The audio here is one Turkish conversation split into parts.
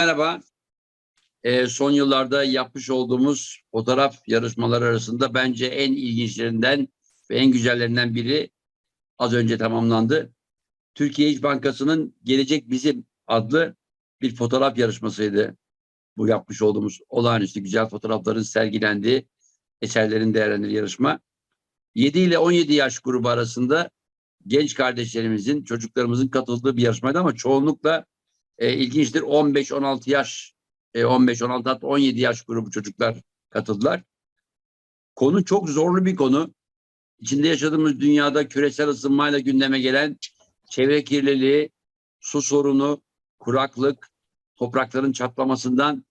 Merhaba. Ee, son yıllarda yapmış olduğumuz fotoğraf yarışmaları arasında bence en ilginçlerinden ve en güzellerinden biri az önce tamamlandı. Türkiye İş Bankası'nın Gelecek Bizim adlı bir fotoğraf yarışmasıydı. Bu yapmış olduğumuz olağanüstü güzel fotoğrafların sergilendiği eserlerin değerlendirildiği yarışma. 7 ile 17 yaş grubu arasında genç kardeşlerimizin, çocuklarımızın katıldığı bir yarışmaydı ama çoğunlukla e, ilginçtir 15-16 yaş, e, 15-16 hatta 17 yaş grubu çocuklar katıldılar. Konu çok zorlu bir konu. İçinde yaşadığımız dünyada küresel ısınmayla gündeme gelen çevre kirliliği, su sorunu, kuraklık, toprakların çatlamasından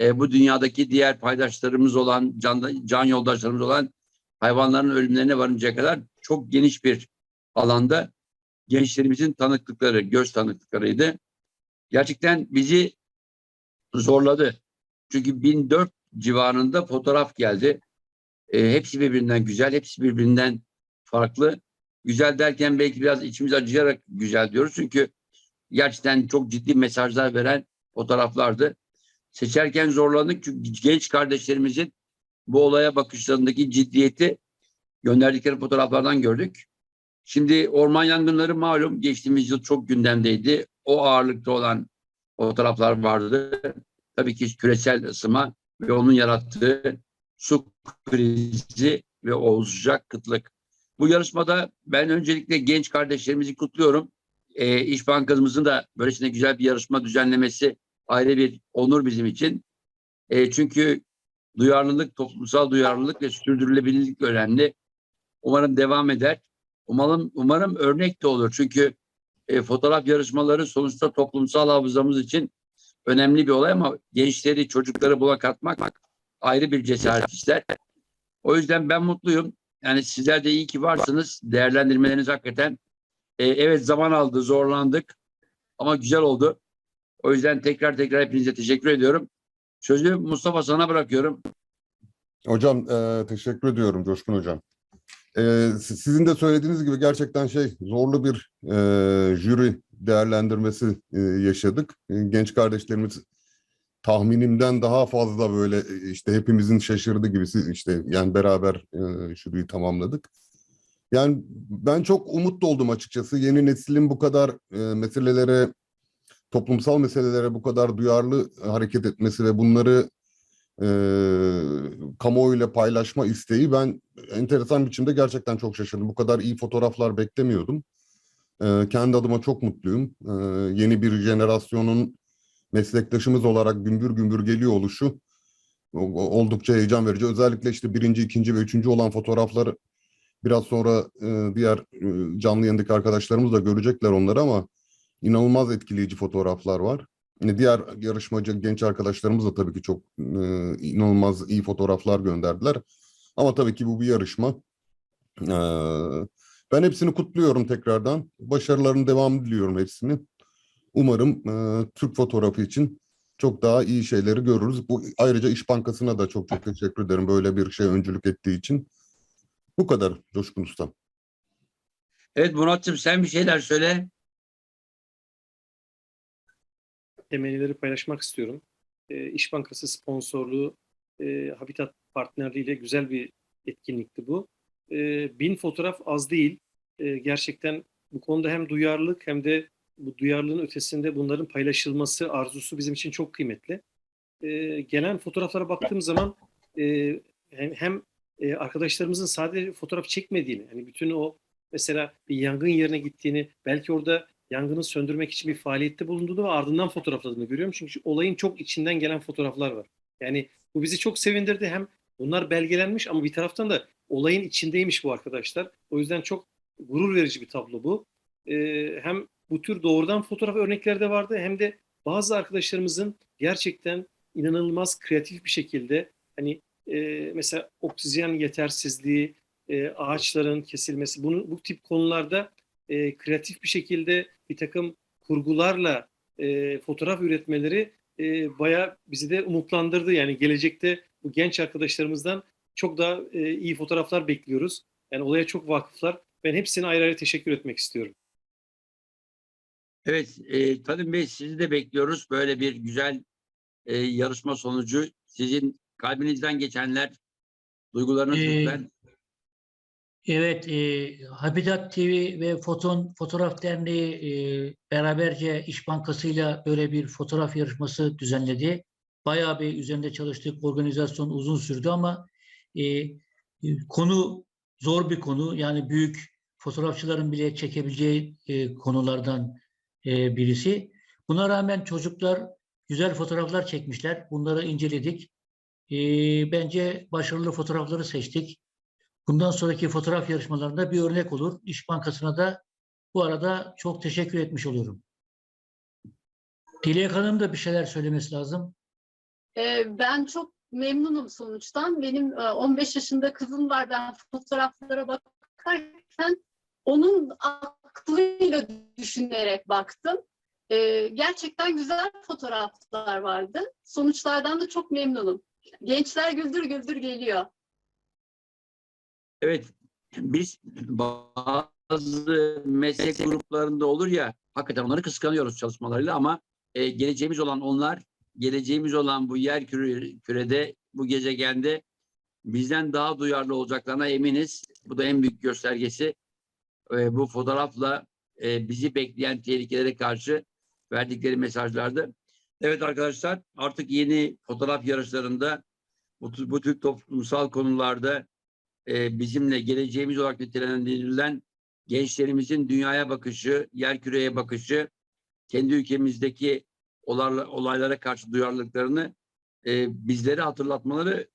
e, bu dünyadaki diğer paydaşlarımız olan, can, can yoldaşlarımız olan hayvanların ölümlerine varıncaya kadar çok geniş bir alanda gençlerimizin tanıklıkları, göz tanıklıklarıydı. Gerçekten bizi zorladı. Çünkü 1004 civarında fotoğraf geldi. E, hepsi birbirinden güzel, hepsi birbirinden farklı. Güzel derken belki biraz içimiz acıyarak güzel diyoruz. Çünkü gerçekten çok ciddi mesajlar veren fotoğraflardı. Seçerken zorlandık çünkü genç kardeşlerimizin bu olaya bakışlarındaki ciddiyeti gönderdikleri fotoğraflardan gördük. Şimdi orman yangınları malum geçtiğimiz yıl çok gündemdeydi. O ağırlıkta olan fotoğraflar vardı. Tabii ki küresel ısınma ve onun yarattığı su krizi ve oluşacak kıtlık. Bu yarışmada ben öncelikle genç kardeşlerimizi kutluyorum. Ee, İş Bankamızın da böylesine güzel bir yarışma düzenlemesi ayrı bir onur bizim için. Ee, çünkü duyarlılık, toplumsal duyarlılık ve sürdürülebilirlik önemli. Umarım devam eder. Umarım, umarım örnek de olur. Çünkü e, fotoğraf yarışmaları sonuçta toplumsal hafızamız için önemli bir olay ama gençleri, çocukları buna katmak ayrı bir cesaret ister. O yüzden ben mutluyum. Yani sizler de iyi ki varsınız. Değerlendirmeleriniz hakikaten e, evet zaman aldı, zorlandık ama güzel oldu. O yüzden tekrar tekrar hepinize teşekkür ediyorum. Sözü Mustafa sana bırakıyorum. Hocam e, teşekkür ediyorum Coşkun Hocam. E, si- sizin de söylediğiniz gibi gerçekten şey zorlu bir e, jüri değerlendirmesi e, yaşadık. E, genç kardeşlerimiz tahminimden daha fazla böyle e, işte hepimizin şaşırdığı gibi siz işte yani beraber e, jüriyi tamamladık. Yani ben çok umutlu oldum açıkçası. Yeni neslin bu kadar e, meselelere, toplumsal meselelere bu kadar duyarlı hareket etmesi ve bunları e, kamuoyuyla paylaşma isteği ben enteresan biçimde gerçekten çok şaşırdım. Bu kadar iyi fotoğraflar beklemiyordum. E, kendi adıma çok mutluyum. E, yeni bir jenerasyonun meslektaşımız olarak gümbür gümbür geliyor oluşu oldukça heyecan verici. Özellikle işte birinci, ikinci ve üçüncü olan fotoğraflar biraz sonra e, diğer e, canlı yayındaki arkadaşlarımız da görecekler onları ama inanılmaz etkileyici fotoğraflar var. Yine diğer yarışmacı genç arkadaşlarımız da tabii ki çok e, inanılmaz iyi fotoğraflar gönderdiler. Ama tabii ki bu bir yarışma. E, ben hepsini kutluyorum tekrardan. Başarılarının devamını diliyorum hepsini. Umarım e, Türk fotoğrafı için çok daha iyi şeyleri görürüz. Bu ayrıca İş Bankası'na da çok çok teşekkür ederim böyle bir şey öncülük ettiği için. Bu kadar Coşkun Usta. Evet Murat'cığım sen bir şeyler söyle. Temelleri paylaşmak istiyorum. E, İş Bankası sponsorluğu, e, Habitat partnerliğiyle güzel bir etkinlikti bu. E, bin fotoğraf az değil. E, gerçekten bu konuda hem duyarlılık hem de bu duyarlılığın ötesinde bunların paylaşılması arzusu bizim için çok kıymetli. E, gelen fotoğraflara baktığım zaman e, hem, hem e, arkadaşlarımızın sadece fotoğraf çekmediğini, hani bütün o mesela bir yangın yerine gittiğini, belki orada yangını söndürmek için bir faaliyette bulunduğunu ve ardından fotoğrafladığını görüyorum. Çünkü olayın çok içinden gelen fotoğraflar var. Yani bu bizi çok sevindirdi. Hem bunlar belgelenmiş ama bir taraftan da olayın içindeymiş bu arkadaşlar. O yüzden çok gurur verici bir tablo bu. Ee, hem bu tür doğrudan fotoğraf örnekleri de vardı hem de bazı arkadaşlarımızın gerçekten inanılmaz kreatif bir şekilde hani e, mesela oksijen yetersizliği, e, ağaçların kesilmesi bunu bu tip konularda e, kreatif bir şekilde bir takım kurgularla e, fotoğraf üretmeleri e, bayağı bizi de umutlandırdı. Yani gelecekte bu genç arkadaşlarımızdan çok daha e, iyi fotoğraflar bekliyoruz. Yani olaya çok vakıflar. Ben hepsine ayrı ayrı teşekkür etmek istiyorum. Evet, e, Talim Bey sizi de bekliyoruz. Böyle bir güzel e, yarışma sonucu sizin kalbinizden geçenler, duygularınız Ee, lütfen. Evet, e, Habitat TV ve Foton Fotoğraf Derneği e, beraberce İş Bankası'yla böyle bir fotoğraf yarışması düzenledi. Bayağı bir üzerinde çalıştık. Organizasyon uzun sürdü ama e, konu zor bir konu. Yani büyük fotoğrafçıların bile çekebileceği e, konulardan e, birisi. Buna rağmen çocuklar güzel fotoğraflar çekmişler. Bunları inceledik. E, bence başarılı fotoğrafları seçtik. Bundan sonraki fotoğraf yarışmalarında bir örnek olur. İş Bankası'na da bu arada çok teşekkür etmiş oluyorum. Dilek Hanım da bir şeyler söylemesi lazım. Ee, Ben çok memnunum sonuçtan. Benim e, 15 yaşında kızım var. Ben fotoğraflara bakarken onun aklıyla düşünerek baktım. Ee, Gerçekten güzel fotoğraflar vardı. Sonuçlardan da çok memnunum. Gençler güldür güldür geliyor. Evet, biz bazı meslek gruplarında olur ya, hakikaten onları kıskanıyoruz çalışmalarıyla ama e, geleceğimiz olan onlar, geleceğimiz olan bu yer küre, kürede, bu gezegende bizden daha duyarlı olacaklarına eminiz. Bu da en büyük göstergesi. E, bu fotoğrafla e, bizi bekleyen tehlikelere karşı verdikleri mesajlardı. Evet arkadaşlar, artık yeni fotoğraf yarışlarında bu, bu tür toplumsal konularda e, bizimle geleceğimiz olarak nitelendirilen gençlerimizin dünyaya bakışı, yerküreye bakışı, kendi ülkemizdeki olayla- olaylara karşı duyarlılıklarını e, bizlere hatırlatmaları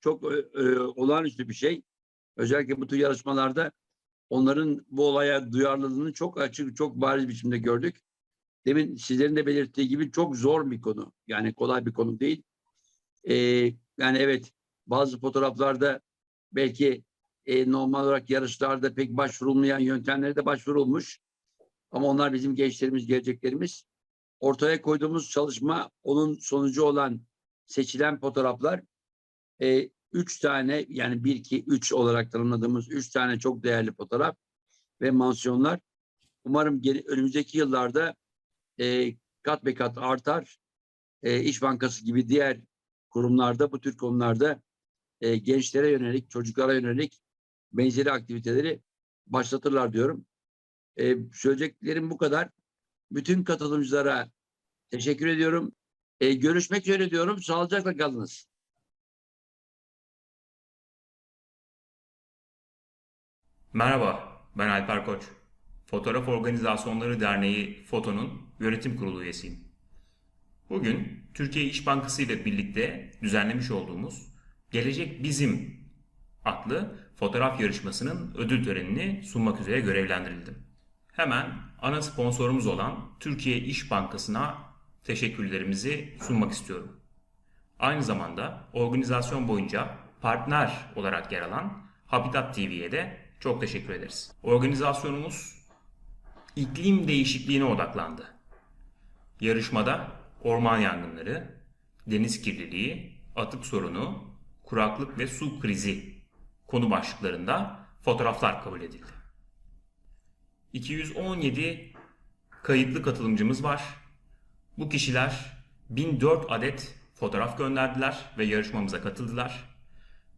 çok e, e, olağanüstü bir şey. Özellikle bu tür yarışmalarda onların bu olaya duyarlılığını çok açık, çok bariz biçimde gördük. Demin sizlerin de belirttiği gibi çok zor bir konu. Yani kolay bir konu değil. E, yani evet bazı fotoğraflarda belki e, normal olarak yarışlarda pek başvurulmayan yöntemlere de başvurulmuş. Ama onlar bizim gençlerimiz, geleceklerimiz. Ortaya koyduğumuz çalışma onun sonucu olan seçilen fotoğraflar e, üç tane yani bir, iki, üç olarak tanımladığımız üç tane çok değerli fotoğraf ve mansiyonlar. Umarım geri, önümüzdeki yıllarda e, kat be kat artar. E, İş Bankası gibi diğer kurumlarda bu tür konularda e, gençlere yönelik, çocuklara yönelik benzeri aktiviteleri başlatırlar diyorum. E, söyleyeceklerim bu kadar. Bütün katılımcılara teşekkür ediyorum. E, görüşmek üzere diyorum. Sağlıcakla kalınız. Merhaba, ben Alper Koç. Fotoğraf Organizasyonları Derneği FOTO'nun yönetim kurulu üyesiyim. Bugün Türkiye İş Bankası ile birlikte düzenlemiş olduğumuz Gelecek Bizim adlı fotoğraf yarışmasının ödül törenini sunmak üzere görevlendirildim. Hemen ana sponsorumuz olan Türkiye İş Bankası'na teşekkürlerimizi sunmak istiyorum. Aynı zamanda organizasyon boyunca partner olarak yer alan Habitat TV'ye de çok teşekkür ederiz. Organizasyonumuz iklim değişikliğine odaklandı. Yarışmada orman yangınları, deniz kirliliği, atık sorunu, kuraklık ve su krizi konu başlıklarında fotoğraflar kabul edildi. 217 kayıtlı katılımcımız var. Bu kişiler 1004 adet fotoğraf gönderdiler ve yarışmamıza katıldılar.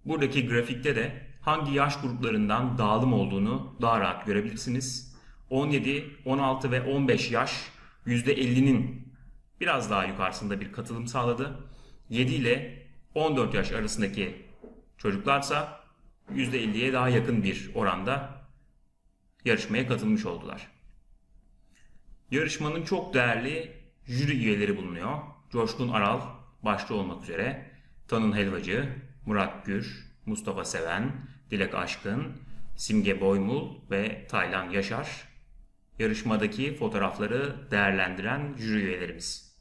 Buradaki grafikte de hangi yaş gruplarından dağılım olduğunu daha rahat görebilirsiniz. 17, 16 ve 15 yaş %50'nin biraz daha yukarısında bir katılım sağladı. 7 ile 14 yaş arasındaki çocuklarsa %50'ye daha yakın bir oranda yarışmaya katılmış oldular. Yarışmanın çok değerli jüri üyeleri bulunuyor. Coşkun Aral başta olmak üzere Tanın Helvacı, Murat Gür, Mustafa Seven, Dilek Aşkın, Simge Boymul ve Taylan Yaşar yarışmadaki fotoğrafları değerlendiren jüri üyelerimiz.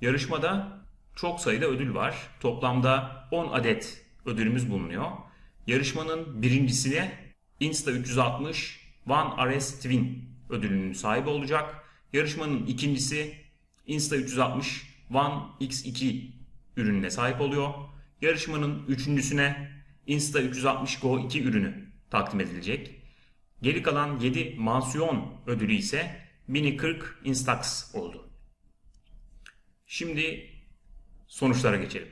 Yarışmada çok sayıda ödül var. Toplamda 10 adet ödülümüz bulunuyor. Yarışmanın birincisine Insta 360 One RS Twin ödülünün sahibi olacak. Yarışmanın ikincisi Insta 360 One X2 ürününe sahip oluyor. Yarışmanın üçüncüsüne Insta 360 Go 2 ürünü takdim edilecek. Geri kalan 7 mansiyon ödülü ise Mini 40 Instax oldu. Şimdi sonuçlara geçelim.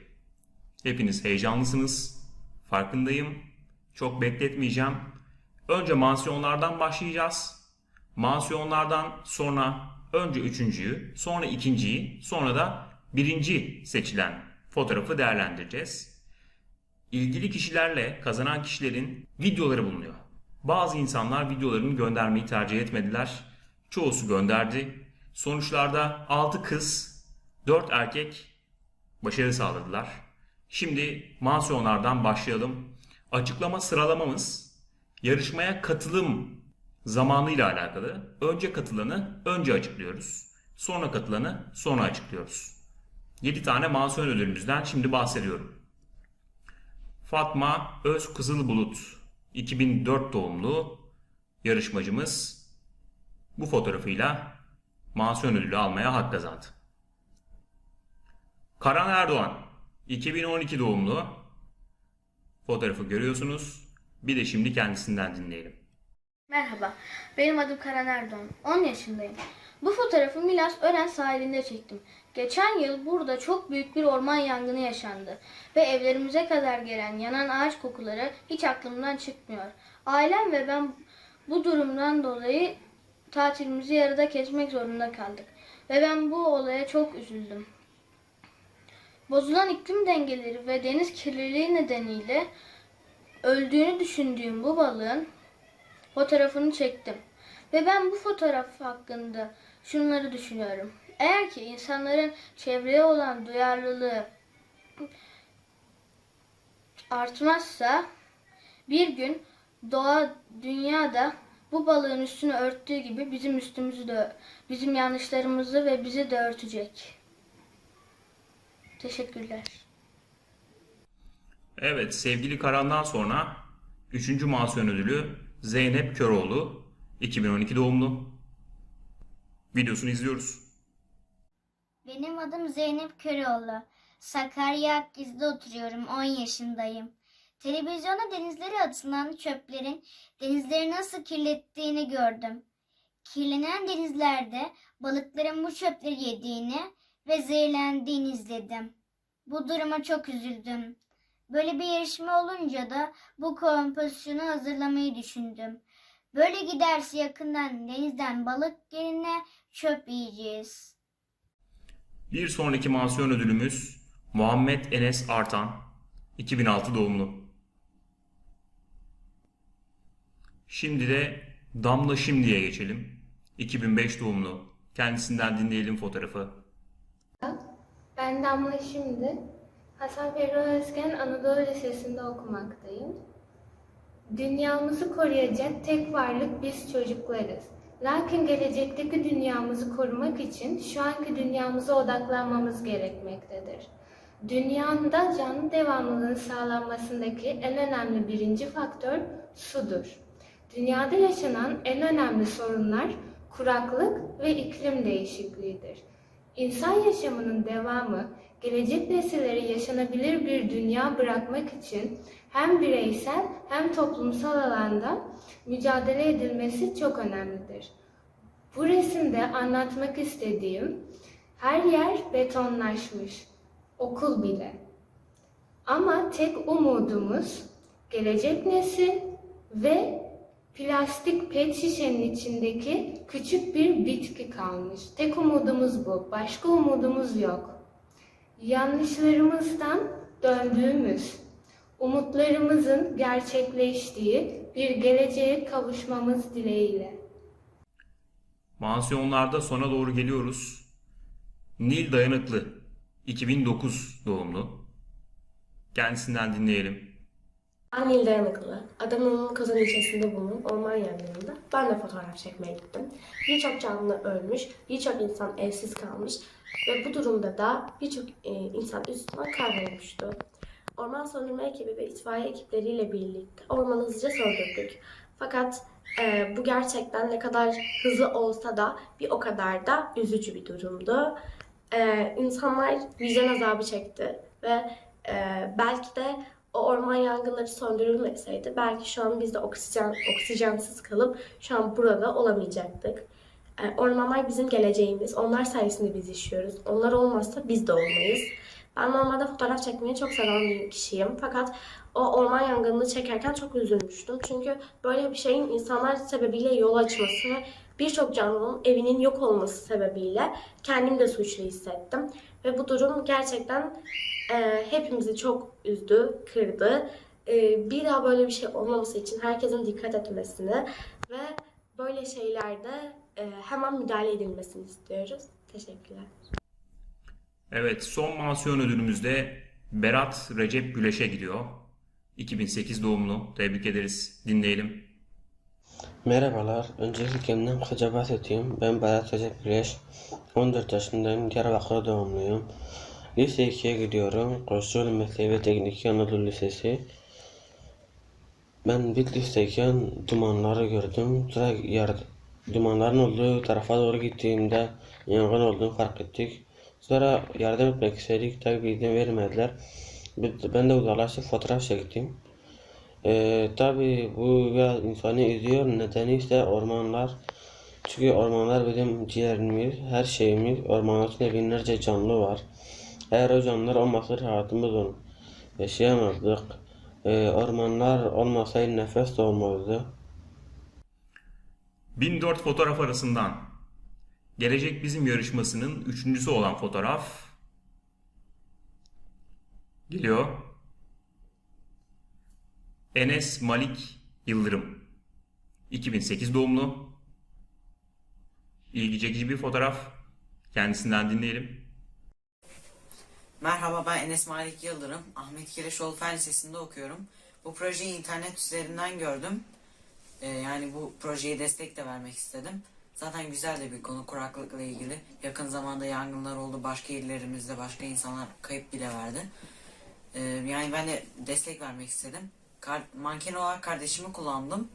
Hepiniz heyecanlısınız. Farkındayım. Çok bekletmeyeceğim. Önce mansiyonlardan başlayacağız. Mansiyonlardan sonra önce üçüncüyü, sonra ikinciyi, sonra da birinci seçilen fotoğrafı değerlendireceğiz. İlgili kişilerle kazanan kişilerin videoları bulunuyor. Bazı insanlar videolarını göndermeyi tercih etmediler. Çoğusu gönderdi. Sonuçlarda 6 kız, 4 erkek başarı sağladılar. Şimdi mansiyonlardan başlayalım. Açıklama sıralamamız yarışmaya katılım zamanıyla alakalı. Önce katılanı önce açıklıyoruz. Sonra katılanı sonra açıklıyoruz. 7 tane mansiyon ödülümüzden şimdi bahsediyorum. Fatma Öz Kızılbulut 2004 doğumlu yarışmacımız bu fotoğrafıyla mansiyon ödülü almaya hak kazandı. Karan Erdoğan 2012 doğumlu fotoğrafı görüyorsunuz. Bir de şimdi kendisinden dinleyelim. Merhaba, benim adım Karan Erdoğan. 10 yaşındayım. Bu fotoğrafı Milas Ören sahilinde çektim. Geçen yıl burada çok büyük bir orman yangını yaşandı ve evlerimize kadar gelen yanan ağaç kokuları hiç aklımdan çıkmıyor. Ailem ve ben bu durumdan dolayı tatilimizi yarıda kesmek zorunda kaldık ve ben bu olaya çok üzüldüm. Bozulan iklim dengeleri ve deniz kirliliği nedeniyle öldüğünü düşündüğüm bu balığın fotoğrafını çektim. Ve ben bu fotoğraf hakkında şunları düşünüyorum. Eğer ki insanların çevreye olan duyarlılığı artmazsa bir gün doğa dünyada bu balığın üstünü örttüğü gibi bizim üstümüzü de bizim yanlışlarımızı ve bizi de örtecek. Teşekkürler. Evet sevgili Karan'dan sonra 3. mansiyon ödülü Zeynep Köroğlu 2012 doğumlu. Videosunu izliyoruz. Benim adım Zeynep Köroğlu. Sakarya Akgiz'de oturuyorum. 10 yaşındayım. Televizyona denizlere atılan çöplerin denizleri nasıl kirlettiğini gördüm. Kirlenen denizlerde balıkların bu çöpleri yediğini ve zehirlendiğini izledim. Bu duruma çok üzüldüm. Böyle bir yarışma olunca da bu kompozisyonu hazırlamayı düşündüm. Böyle giderse yakından denizden balık yerine çöp yiyeceğiz. Bir sonraki mansiyon ödülümüz Muhammed Enes Artan 2006 doğumlu. Şimdi de Damla Şimdi'ye geçelim. 2005 doğumlu. Kendisinden dinleyelim fotoğrafı. Ben Damla şimdi Hasan Ferruh Özgen Anadolu Lisesi'nde okumaktayım. Dünyamızı koruyacak tek varlık biz çocuklarız. Lakin gelecekteki dünyamızı korumak için şu anki dünyamıza odaklanmamız gerekmektedir. Dünyanda canlı devamlılığın sağlanmasındaki en önemli birinci faktör sudur. Dünyada yaşanan en önemli sorunlar kuraklık ve iklim değişikliğidir. İnsan yaşamının devamı, gelecek nesillere yaşanabilir bir dünya bırakmak için hem bireysel hem toplumsal alanda mücadele edilmesi çok önemlidir. Bu resimde anlatmak istediğim her yer betonlaşmış, okul bile. Ama tek umudumuz gelecek nesil ve plastik pet şişenin içindeki küçük bir bitki kalmış. Tek umudumuz bu. Başka umudumuz yok. Yanlışlarımızdan döndüğümüz, umutlarımızın gerçekleştiği bir geleceğe kavuşmamız dileğiyle. Mansiyonlarda sona doğru geliyoruz. Nil Dayanıklı 2009 doğumlu. Kendisinden dinleyelim. Anil Dayanıklı, Adana'nın Kozan ilçesinde bulunan orman yangınında ben de fotoğraf çekmeye gittim. Birçok canlı ölmüş, birçok insan evsiz kalmış ve bu durumda da birçok e, insan üstünden kaybolmuştu. Orman söndürme ekibi ve itfaiye ekipleriyle birlikte ormanı hızlıca söndürdük. Fakat e, bu gerçekten ne kadar hızlı olsa da bir o kadar da üzücü bir durumdu. E, insanlar vicdan azabı çekti ve e, belki de o orman yangınları söndürülmeseydi belki şu an biz de oksijen oksijensiz kalıp şu an burada olamayacaktık. E, Ormanlar bizim geleceğimiz. Onlar sayesinde biz yaşıyoruz. Onlar olmazsa biz de olmayız. Ben normalde fotoğraf çekmeyi çok seven bir kişiyim. Fakat o orman yangınını çekerken çok üzülmüştüm. Çünkü böyle bir şeyin insanlar sebebiyle yol açması ve birçok canlının evinin yok olması sebebiyle kendimi de suçlu hissettim. Ve bu durum gerçekten e, hepimizi çok üzdü, kırdı. E, bir daha böyle bir şey olmaması için herkesin dikkat etmesini ve böyle şeylerde e, hemen müdahale edilmesini istiyoruz. Teşekkürler. Evet, son mansiyon ödülümüzde Berat Recep Güleş'e gidiyor. 2008 doğumlu. Tebrik ederiz. Dinleyelim. Merhabalar. Öncelikle kendimden kısaca bahsedeyim. Ben Berat Recep Güleş. 14 yaşındayım. Diyarbakır doğumluyum. Lise 2'ye gidiyorum. Koçyolu Mesleği ve Teknik Anadolu Lisesi. Ben Bitlis'teyken dumanları gördüm. Sonra yar dumanların olduğu tarafa doğru gittiğimde yangın olduğunu fark ettik. Sonra yardım etmek istedik. Tabii izin vermediler. Ben de uzaklaşıp fotoğraf çektim. Ee, tabii bu biraz insanı üzüyor. Nedeni ise ormanlar. Çünkü ormanlar bizim ciğerimiz, her şeyimiz. Ormanın içinde binlerce canlı var. Eğer o canlılar olmasaydı hayatımız ol- yaşayamazdık. Ee, ormanlar olmasaydı nefes de olmazdı. 1004 fotoğraf arasından Gelecek Bizim yarışmasının üçüncüsü olan fotoğraf geliyor. Enes Malik Yıldırım. 2008 doğumlu. İlgi çekici bir fotoğraf. Kendisinden dinleyelim. Merhaba ben Enes Malik Yıldırım. Ahmet Kireçoğlu Fen Lisesi'nde okuyorum. Bu projeyi internet üzerinden gördüm. Ee, yani bu projeye destek de vermek istedim. Zaten güzel de bir konu kuraklıkla ilgili. Yakın zamanda yangınlar oldu. Başka illerimizde başka insanlar kayıp bile verdi. Ee, yani ben de destek vermek istedim. Kar manken olarak kardeşimi kullandım.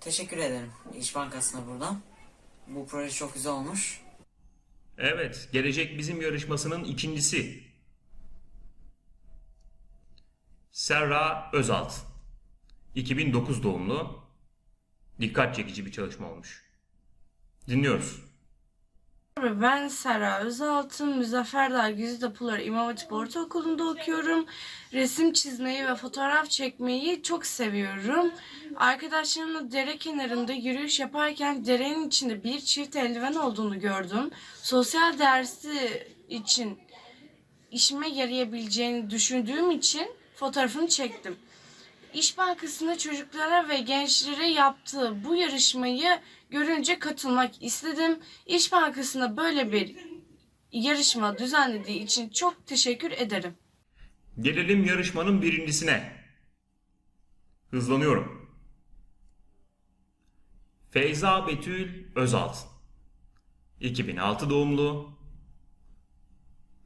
Teşekkür ederim İş Bankası'na buradan. Bu proje çok güzel olmuş. Evet, Gelecek Bizim yarışmasının ikincisi. Serra Özalt. 2009 doğumlu. Dikkat çekici bir çalışma olmuş. Dinliyoruz. Ben Sera Özaltın, Müzaffer Dağ Güzide Pınar İmam Hatip Ortaokulu'nda okuyorum. Resim çizmeyi ve fotoğraf çekmeyi çok seviyorum. Arkadaşlarımla dere kenarında yürüyüş yaparken derenin içinde bir çift eldiven olduğunu gördüm. Sosyal dersi için işime yarayabileceğini düşündüğüm için fotoğrafını çektim. İş Bankası'nda çocuklara ve gençlere yaptığı bu yarışmayı görünce katılmak istedim. İş Bankası'na böyle bir yarışma düzenlediği için çok teşekkür ederim. Gelelim yarışmanın birincisine. Hızlanıyorum. Feyza Betül Özalt. 2006 doğumlu.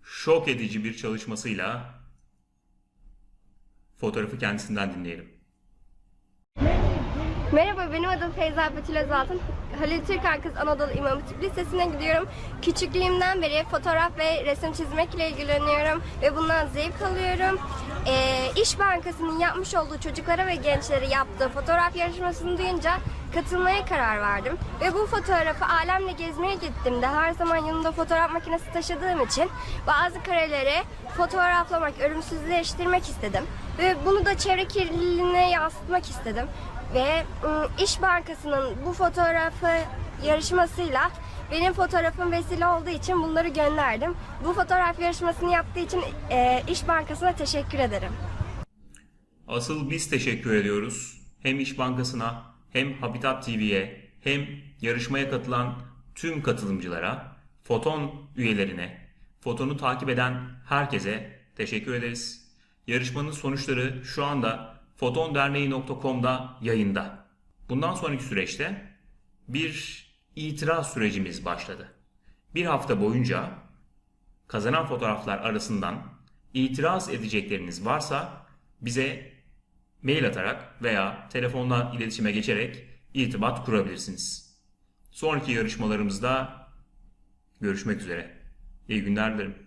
Şok edici bir çalışmasıyla fotoğrafı kendisinden dinleyelim. Merhaba benim adım Feyza Betül Özaltın. Halil Türkan Kız Anadolu İmam Hatip Lisesi'ne gidiyorum. Küçüklüğümden beri fotoğraf ve resim çizmekle ilgileniyorum ve bundan zevk alıyorum. Ee, İş Bankası'nın yapmış olduğu çocuklara ve gençlere yaptığı fotoğraf yarışmasını duyunca katılmaya karar verdim. Ve bu fotoğrafı alemle gezmeye gittiğimde her zaman yanımda fotoğraf makinesi taşıdığım için bazı kareleri fotoğraflamak, ölümsüzleştirmek istedim. Ve bunu da çevre kirliliğine yansıtmak istedim. Ve ım, İş Bankası'nın bu fotoğrafı yarışmasıyla benim fotoğrafım vesile olduğu için bunları gönderdim. Bu fotoğraf yarışmasını yaptığı için e, İş Bankası'na teşekkür ederim. Asıl biz teşekkür ediyoruz. Hem İş Bankası'na hem Habitat TV'ye hem yarışmaya katılan tüm katılımcılara, Foton üyelerine, Foton'u takip eden herkese teşekkür ederiz. Yarışmanın sonuçları şu anda fotonderneği.com'da yayında. Bundan sonraki süreçte bir itiraz sürecimiz başladı. Bir hafta boyunca kazanan fotoğraflar arasından itiraz edecekleriniz varsa bize mail atarak veya telefonla iletişime geçerek irtibat kurabilirsiniz. Sonraki yarışmalarımızda görüşmek üzere. İyi günler dilerim.